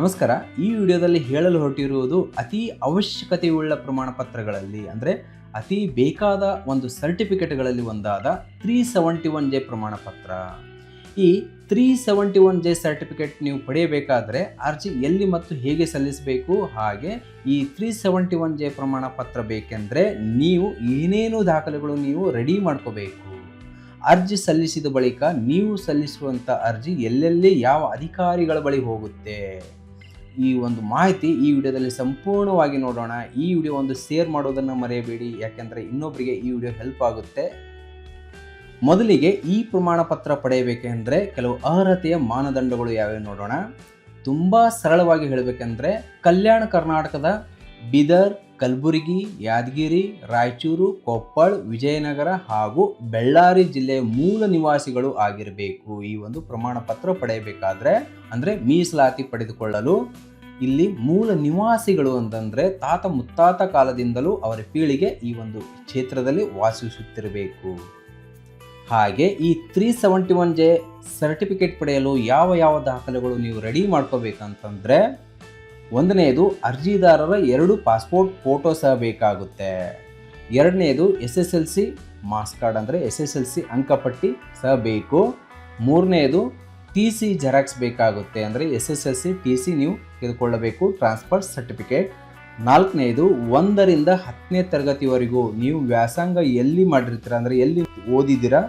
ನಮಸ್ಕಾರ. ಈ ವಿಡಿಯೋದಲ್ಲಿ ಹೇಳಲು ಹೊರಟಿರುವುದು ಅತಿ ಅವಶ್ಯಕತೆಯುಳ್ಳ ಪ್ರಮಾಣ ಪತ್ರಗಳಲ್ಲಿ, ಅಂದರೆ ಅತಿ ಬೇಕಾದ ಒಂದು ಸರ್ಟಿಫಿಕೇಟ್ಗಳಲ್ಲಿ ಒಂದಾದ ತ್ರೀ ಸೆವೆಂಟಿ ಒನ್ ಜೆ ಪ್ರಮಾಣ ಪತ್ರ. ಈ three seventy one J certificate ನೀವು ಪಡೆಯಬೇಕಾದರೆ ಅರ್ಜಿ ಎಲ್ಲಿ ಮತ್ತು ಹೇಗೆ ಸಲ್ಲಿಸಬೇಕು, ಹಾಗೆ ಈ ತ್ರೀ ಸೆವೆಂಟಿ ಒನ್ ಜೆ ಪ್ರಮಾಣ ಪತ್ರ ಬೇಕೆಂದರೆ ನೀವು ಏನೇನು ದಾಖಲೆಗಳು ನೀವು ರೆಡಿ ಮಾಡ್ಕೋಬೇಕು. ಅರ್ಜಿ ಸಲ್ಲಿಸಿದ ಬಳಿಕ ನೀವು ಸಲ್ಲಿಸುವಂಥ ಅರ್ಜಿ ಎಲ್ಲೆಲ್ಲಿ, ಯಾವ ಅಧಿಕಾರಿಗಳ ಬಳಿ ಹೋಗುತ್ತೆ? ಈ ಒಂದು ಮಾಹಿತಿ ಈ ವಿಡಿಯೋದಲ್ಲಿ ಸಂಪೂರ್ಣವಾಗಿ ನೋಡೋಣ. ಈ ವಿಡಿಯೋ ಒಂದು ಶೇರ್ ಮಾಡೋದನ್ನು ಮರೆಯಬೇಡಿ. ಯಾಕೆಂದರೆ ಇನ್ನೊಬ್ಬರಿಗೆ ಈ ವಿಡಿಯೋ ಹೆಲ್ಪ್ ಆಗುತ್ತೆ. ಮೊದಲಿಗೆ ಈ ಪ್ರಮಾಣ ಪತ್ರ ಪಡೆಯಬೇಕೆಂದರೆ ಕೆಲವು ಅರ್ಹತೆಯ ಮಾನದಂಡಗಳು ಯಾವ್ಯಾವ ನೋಡೋಣ. ತುಂಬ ಸರಳವಾಗಿ ಹೇಳಬೇಕೆಂದರೆ ಕಲ್ಯಾಣ ಕರ್ನಾಟಕದ ಬೀದರ್ ಕಲಬುರಗಿ, ಯಾದಗಿರಿ, ರಾಯಚೂರು, ಕೊಪ್ಪಳ, ವಿಜಯನಗರ ಹಾಗೂ ಬೆಳ್ಳಾರಿ ಜಿಲ್ಲೆಯ ಮೂಲ ನಿವಾಸಿಗಳು ಆಗಿರಬೇಕು. ಈ ಒಂದು ಪ್ರಮಾಣ ಪತ್ರ ಪಡೆಯಬೇಕಾದ್ರೆ, ಅಂದರೆ ಮೀಸಲಾತಿ ಪಡೆದುಕೊಳ್ಳಲು ಇಲ್ಲಿ ಮೂಲ ನಿವಾಸಿಗಳು ಅಂತಂದರೆ ತಾತ ಮುತ್ತಾತ ಕಾಲದಿಂದಲೂ ಅವರ ಪೀಳಿಗೆ ಈ ಒಂದು ಕ್ಷೇತ್ರದಲ್ಲಿ ವಾಸಿಸುತ್ತಿರಬೇಕು. ಹಾಗೆ ಈ three seventy one J certificate ಪಡೆಯಲು ಯಾವ ಯಾವ ದಾಖಲೆಗಳು ನೀವು ರೆಡಿ ಮಾಡ್ಕೋಬೇಕಂತಂದರೆ ಒಂದನೆಯದು ಅರ್ಜಿದಾರರ ಎರಡು ಪಾಸ್ಪೋರ್ಟ್ ಫೋಟೋ ಸಹ ಬೇಕಾಗುತ್ತೆ. ಎರಡನೆಯದು S S L C marks card ಅಂದರೆ ಎಸ್ ಎಸ್ ಎಲ್ ಸಿ ಅಂಕಪಟ್ಟಿ ಸಹ ಬೇಕು. ಮೂರನೆಯದು ಟಿ ಸಿ ಜೆರಾಕ್ಸ್ ಬೇಕಾಗುತ್ತೆ ಅಂದರೆ S S L C, T C ನೀವು ತೆಗೆದುಕೊಳ್ಳಬೇಕು, ಟ್ರಾನ್ಸ್ಫರ್ ಸರ್ಟಿಫಿಕೇಟ್. ನಾಲ್ಕನೆಯದು ಒಂದರಿಂದ ಹತ್ತನೇ ತರಗತಿವರೆಗೂ ನೀವು ವ್ಯಾಸಂಗ ಎಲ್ಲಿ ಮಾಡಿರ್ತೀರ ಅಂದರೆ ಎಲ್ಲಿ ಓದಿದ್ದೀರಾ,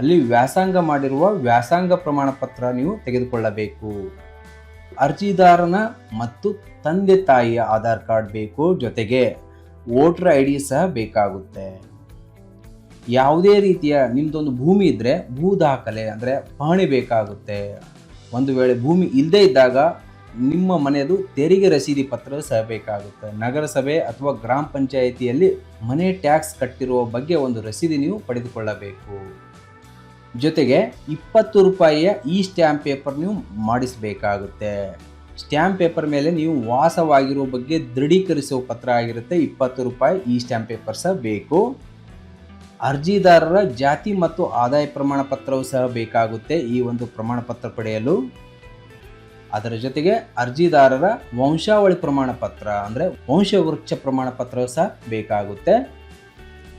ಅಲ್ಲಿ ವ್ಯಾಸಂಗ ಮಾಡಿರುವ ವ್ಯಾಸಂಗ ಪ್ರಮಾಣ ಪತ್ರ ನೀವು ತೆಗೆದುಕೊಳ್ಳಬೇಕು. ಅರ್ಜಿದಾರನ ಮತ್ತು ತಂದೆ ತಾಯಿಯ ಆಧಾರ್ ಕಾರ್ಡ್ ಬೇಕು ಜೊತೆಗೆ ವೋಟರ್ ಐ ಡಿ ಸಹ ಬೇಕಾಗುತ್ತೆ. ಯಾವುದೇ ರೀತಿಯ ನಿಮ್ಮದೊಂದು ಭೂಮಿ ಇದ್ದರೆ ಭೂ ದಾಖಲೆ ಅಂದರೆ ಪಹಣಿ ಬೇಕಾಗುತ್ತೆ. ಒಂದು ವೇಳೆ ಭೂಮಿ ಇಲ್ಲದೇ ಇದ್ದಾಗ ನಿಮ್ಮ ಮನೆಯದು ತೆರಿಗೆ ರಸೀದಿ ಪತ್ರ ಸಹ ಬೇಕಾಗುತ್ತೆ. ನಗರಸಭೆ ಅಥವಾ ಗ್ರಾಮ ಪಂಚಾಯಿತಿಯಲ್ಲಿ ಮನೆ ಟ್ಯಾಕ್ಸ್ ಕಟ್ಟಿರುವ ಬಗ್ಗೆ ಒಂದು ರಸೀದಿ ನೀವು ಪಡೆದುಕೊಳ್ಳಬೇಕು. ಜೊತೆಗೆ ಇಪ್ಪತ್ತು ರೂಪಾಯಿಯ ಈ ಸ್ಟ್ಯಾಂಪ್ ಪೇಪರ್ ನೀವು ಮಾಡಿಸಬೇಕಾಗುತ್ತೆ. ಸ್ಟ್ಯಾಂಪ್ ಪೇಪರ್ ಮೇಲೆ ನೀವು ವಾಸವಾಗಿರುವ ಬಗ್ಗೆ ದೃಢೀಕರಿಸುವ ಪತ್ರ ಆಗಿರುತ್ತೆ. ಇಪ್ಪತ್ತು ರೂಪಾಯಿ ಈ ಸ್ಟ್ಯಾಂಪ್ ಪೇಪರ್ ಸಹ ಬೇಕು. ಅರ್ಜಿದಾರರ ಜಾತಿ ಮತ್ತು ಆದಾಯ ಪ್ರಮಾಣ ಪತ್ರವು ಸಹ ಬೇಕಾಗುತ್ತೆ ಈ ಒಂದು ಪ್ರಮಾಣ ಪತ್ರ ಪಡೆಯಲು. ಅದರ ಜೊತೆಗೆ ಅರ್ಜಿದಾರರ ವಂಶಾವಳಿ ಪ್ರಮಾಣ ಪತ್ರ ಅಂದರೆ ವಂಶವೃಕ್ಷ ಪ್ರಮಾಣ ಪತ್ರವು ಸಹ ಬೇಕಾಗುತ್ತೆ.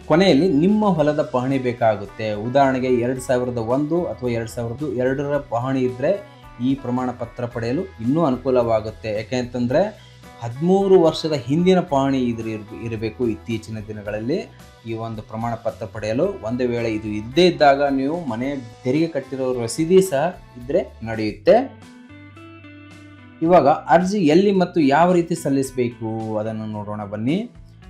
ಕೊನೆಯಲ್ಲಿ ನಿಮ್ಮ ಹೊಲದ ಪಹಣಿ ಬೇಕಾಗುತ್ತೆ. ಉದಾಹರಣೆಗೆ ಎರಡು ಸಾವಿರದ ಒಂದು ಅಥವಾ ಎರಡು ಸಾವಿರದ ಎರಡರ ಪಹಣಿ ಇದ್ದರೆ ಈ ಪ್ರಮಾಣ ಪತ್ರ ಪಡೆಯಲು ಇನ್ನೂ ಅನುಕೂಲವಾಗುತ್ತೆ. ಯಾಕೆಂತಂದರೆ ಹದಿಮೂರು ವರ್ಷದ ಹಿಂದಿನ ಪಹಣಿ ಇದ್ರ ಇರಬೇಕು ಇತ್ತೀಚಿನ ದಿನಗಳಲ್ಲಿ. ಈ ಒಂದು ಪ್ರಮಾಣ ಪತ್ರ ಪಡೆಯಲು ಒಂದು ವೇಳೆ ಇದು ಇದ್ದೇ ಇದ್ದಾಗ ನೀವು ಮನೆ ತೆರಿಗೆ ಕಟ್ಟಿರೋ ರಸೀದಿ ಸಹ ಇದ್ದರೆ ನಡೆಯುತ್ತೆ. ಇವಾಗ ಅರ್ಜಿ ಎಲ್ಲಿ ಮತ್ತು ಯಾವ ರೀತಿ ಸಲ್ಲಿಸಬೇಕು? ಅದನ್ನು ನೋಡೋಣ ಬನ್ನಿ.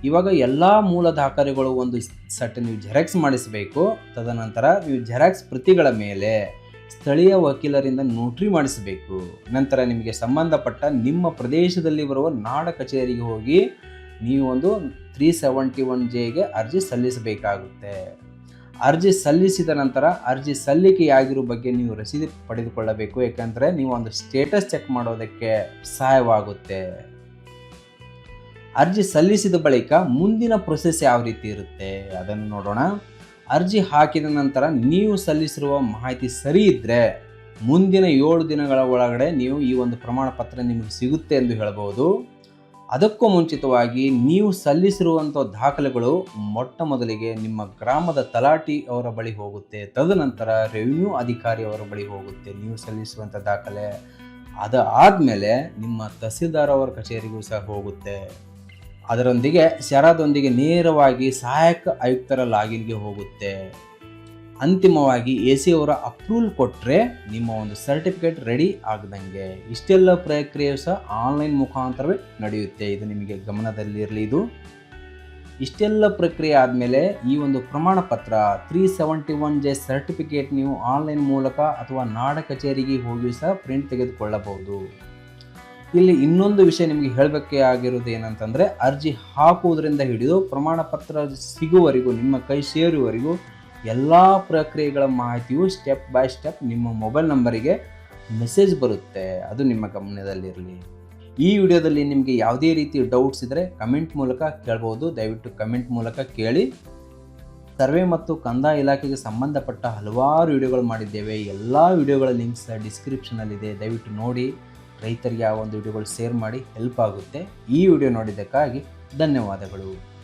ಇವಾಗ ಎಲ್ಲ ಮೂಲ ದಾಖಲೆಗಳು ಒಂದು ಸಟ್ ನೀವು ಜೆರಾಕ್ಸ್ ಮಾಡಿಸಬೇಕು, ತದನಂತರ ನೀವು ಜೆರಾಕ್ಸ್ ಪ್ರತಿಗಳ ಮೇಲೆ ಸ್ಥಳೀಯ ವಕೀಲರಿಂದ ನೋಟ್ರಿ ಮಾಡಿಸಬೇಕು. ನಂತರ ನಿಮಗೆ ಸಂಬಂಧಪಟ್ಟ ನಿಮ್ಮ ಪ್ರದೇಶದಲ್ಲಿ ಬರುವ ನಾಡ ಕಚೇರಿಗೆ ಹೋಗಿ ನೀವು ಒಂದು ತ್ರೀ ಸೆವೆಂಟಿ ಒನ್ ಜೆಗೆ ಅರ್ಜಿ ಸಲ್ಲಿಸಬೇಕಾಗುತ್ತೆ. ಅರ್ಜಿ ಸಲ್ಲಿಸಿದ ನಂತರ ಅರ್ಜಿ ಸಲ್ಲಿಕೆಯಾಗಿರೋ ಬಗ್ಗೆ ನೀವು ರಸೀದಿ ಪಡೆದುಕೊಳ್ಳಬೇಕು, ಯಾಕಂದರೆ ನೀವು ಒಂದು ಸ್ಟೇಟಸ್ ಚೆಕ್ ಮಾಡೋದಕ್ಕೆ ಸಹಾಯವಾಗುತ್ತೆ. ಅರ್ಜಿ ಸಲ್ಲಿಸಿದ ಬಳಿಕ ಮುಂದಿನ ಪ್ರೊಸೆಸ್ ಯಾವ ರೀತಿ ಇರುತ್ತೆ? ಅದನ್ನು ನೋಡೋಣ. ಅರ್ಜಿ ಹಾಕಿದ ನಂತರ ನೀವು ಸಲ್ಲಿಸಿರುವ ಮಾಹಿತಿ ಸರಿ ಇದ್ದರೆ ಮುಂದಿನ ಏಳು ದಿನಗಳ ಒಳಗಡೆ ನೀವು ಈ ಒಂದು ಪ್ರಮಾಣ ಪತ್ರ ನಿಮಗೆ ಸಿಗುತ್ತೆ ಎಂದು ಹೇಳಬಹುದು. ಅದಕ್ಕೂ ಮುಂಚಿತವಾಗಿ ನೀವು ಸಲ್ಲಿಸಿರುವಂಥ ದಾಖಲೆಗಳು ಮೊಟ್ಟ ಮೊದಲಿಗೆ ನಿಮ್ಮ ಗ್ರಾಮದ ತಲಾಟಿ ಅವರ ಬಳಿ ಹೋಗುತ್ತೆ. ತದನಂತರ ರೆವಿನ್ಯೂ ಅಧಿಕಾರಿ ಅವರ ಬಳಿ ಹೋಗುತ್ತೆ ನೀವು ಸಲ್ಲಿಸುವಂಥ ದಾಖಲೆ. ಅದು ಆದಮೇಲೆ ನಿಮ್ಮ ತಹಸೀಲ್ದಾರ್ ಅವರ ಕಚೇರಿಗೂ ಸಹ ಹೋಗುತ್ತೆ. ಅದರೊಂದಿಗೆ ಶರದೊಂದಿಗೆ ನೇರವಾಗಿ ಸಹಾಯಕ ಆಯುಕ್ತರ ಲಾಗಿನ್ಗೆ ಹೋಗುತ್ತೆ. ಅಂತಿಮವಾಗಿ ಎ ಸಿ ಅವರ ಅಪ್ರೂವಲ್ ಕೊಟ್ಟರೆ ನಿಮ್ಮ ಒಂದು ಸರ್ಟಿಫಿಕೇಟ್ ರೆಡಿ ಆಗದಂಗೆ. ಇಷ್ಟೆಲ್ಲ ಪ್ರಕ್ರಿಯೆ ಸಹ ಆನ್ಲೈನ್ ಮುಖಾಂತರವೇ ನಡೆಯುತ್ತೆ. ಇದು ನಿಮಗೆ ಗಮನದಲ್ಲಿರಲಿ ಇದು. ಇಷ್ಟೆಲ್ಲ ಪ್ರಕ್ರಿಯೆ ಆದಮೇಲೆ ಈ ಒಂದು ಪ್ರಮಾಣ ಪತ್ರ three seventy one J certificate ನೀವು ಆನ್ಲೈನ್ ಮೂಲಕ ಅಥವಾ ನಾಡ ಕಚೇರಿಗೆ ಹೋಗಿ ಸಹ ಪ್ರಿಂಟ್ ತೆಗೆದುಕೊಳ್ಳಬಹುದು. ಇಲ್ಲಿ ಇನ್ನೊಂದು ವಿಷಯ ನಿಮಗೆ ಹೇಳಬೇಕೇ ಆಗಿರೋದು ಏನಂತಂದರೆ, ಅರ್ಜಿ ಹಾಕುವುದರಿಂದ ಹಿಡಿದು ಪ್ರಮಾಣ ಪತ್ರ ಸಿಗುವವರೆಗೂ, ನಿಮ್ಮ ಕೈ ಸೇರುವವರೆಗೂ ಎಲ್ಲ ಪ್ರಕ್ರಿಯೆಗಳ ಮಾಹಿತಿಯು ಸ್ಟೆಪ್ ಬೈ ಸ್ಟೆಪ್ ನಿಮ್ಮ ಮೊಬೈಲ್ ನಂಬರಿಗೆ ಮೆಸೇಜ್ ಬರುತ್ತೆ. ಅದು ನಿಮ್ಮ ಗಮನದಲ್ಲಿರಲಿ. ಈ ವಿಡಿಯೋದಲ್ಲಿ ನಿಮಗೆ ಯಾವುದೇ ರೀತಿ ಡೌಟ್ಸ್ ಇದ್ದರೆ ಕಮೆಂಟ್ ಮೂಲಕ ಕೇಳ್ಬೋದು. ದಯವಿಟ್ಟು ಕಮೆಂಟ್ ಮೂಲಕ ಕೇಳಿ. ಸರ್ವೆ ಮತ್ತು ಕಂದಾಯ ಇಲಾಖೆಗೆ ಸಂಬಂಧಪಟ್ಟ ಹಲವಾರು ವಿಡಿಯೋಗಳು ಮಾಡಿದ್ದೇವೆ. ಎಲ್ಲ ವಿಡಿಯೋಗಳ ಲಿಂಕ್ಸ್ ಡಿಸ್ಕ್ರಿಪ್ಷನಲ್ಲಿದೆ ದಯವಿಟ್ಟು ನೋಡಿ. ರೈತರಿಗೆ ಆ ಒಂದು ವಿಡಿಯೋಗಳು ಶೇರ್ ಮಾಡಿ ಹೆಲ್ಪ್ ಆಗುತ್ತೆ. ಈ ವಿಡಿಯೋ ನೋಡಿದ್ದಕ್ಕಾಗಿ ಧನ್ಯವಾದಗಳು.